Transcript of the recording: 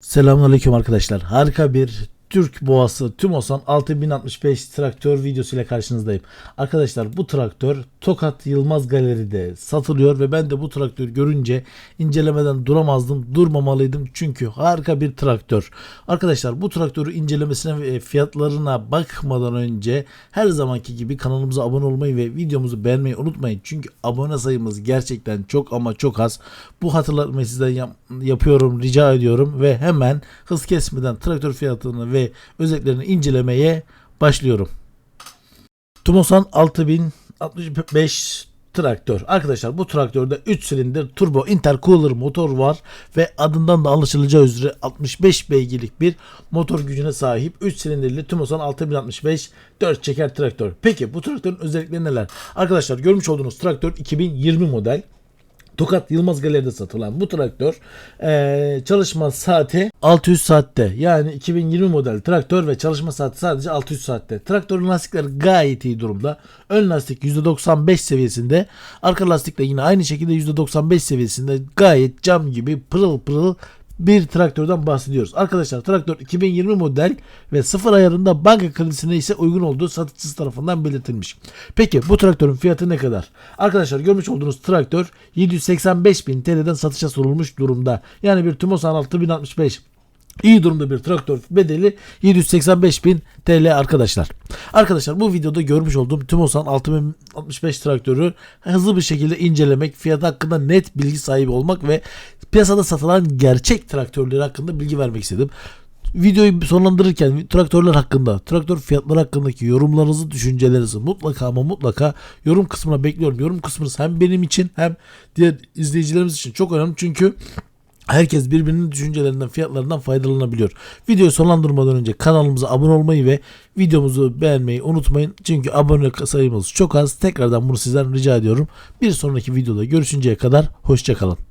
Selamünaleyküm arkadaşlar. Harika bir Türk boğası Tümosan 6065 traktör videosu ile karşınızdayım. Arkadaşlar bu traktör Tokat Yılmaz Galeri'de satılıyor ve ben de bu traktörü görünce incelemeden duramazdım, durmamalıydım çünkü harika bir traktör. Arkadaşlar bu traktörü incelemesine ve fiyatlarına bakmadan önce her zamanki gibi kanalımıza abone olmayı ve videomuzu beğenmeyi unutmayın. Çünkü abone sayımız gerçekten çok ama çok az. Bu hatırlatmayı sizden yap- yapıyorum, rica ediyorum ve hemen hız kesmeden traktör fiyatını ve özelliklerini incelemeye başlıyorum. Tumosan 6065 traktör. Arkadaşlar bu traktörde 3 silindir turbo intercooler motor var ve adından da anlaşılacağı üzere 65 beygirlik bir motor gücüne sahip 3 silindirli Tumosan 6065 4 çeker traktör. Peki bu traktörün özellikleri neler? Arkadaşlar görmüş olduğunuz traktör 2020 model. Tokat Yılmaz Galeri'de satılan bu traktör eee, çalışma saati 600 saatte. Yani 2020 model traktör ve çalışma saati sadece 600 saatte. Traktörün lastikleri gayet iyi durumda. Ön lastik %95 seviyesinde. Arka lastik de yine aynı şekilde %95 seviyesinde. Gayet cam gibi pırıl pırıl bir traktörden bahsediyoruz. Arkadaşlar traktör 2020 model ve sıfır ayarında banka kredisine ise uygun olduğu satıcısı tarafından belirtilmiş. Peki bu traktörün fiyatı ne kadar? Arkadaşlar görmüş olduğunuz traktör 785.000 TL'den satışa sunulmuş durumda. Yani bir Tumosan 6065 İyi durumda bir traktör bedeli 785.000 TL arkadaşlar. Arkadaşlar bu videoda görmüş olduğum Tumosan 6065 traktörü hızlı bir şekilde incelemek, fiyat hakkında net bilgi sahibi olmak ve piyasada satılan gerçek traktörleri hakkında bilgi vermek istedim. Videoyu sonlandırırken traktörler hakkında, traktör fiyatları hakkındaki yorumlarınızı, düşüncelerinizi mutlaka ama mutlaka yorum kısmına bekliyorum. Yorum kısmınız hem benim için hem diğer izleyicilerimiz için çok önemli çünkü Herkes birbirinin düşüncelerinden, fiyatlarından faydalanabiliyor. Videoyu sonlandırmadan önce kanalımıza abone olmayı ve videomuzu beğenmeyi unutmayın. Çünkü abone sayımız çok az. Tekrardan bunu sizden rica ediyorum. Bir sonraki videoda görüşünceye kadar hoşçakalın.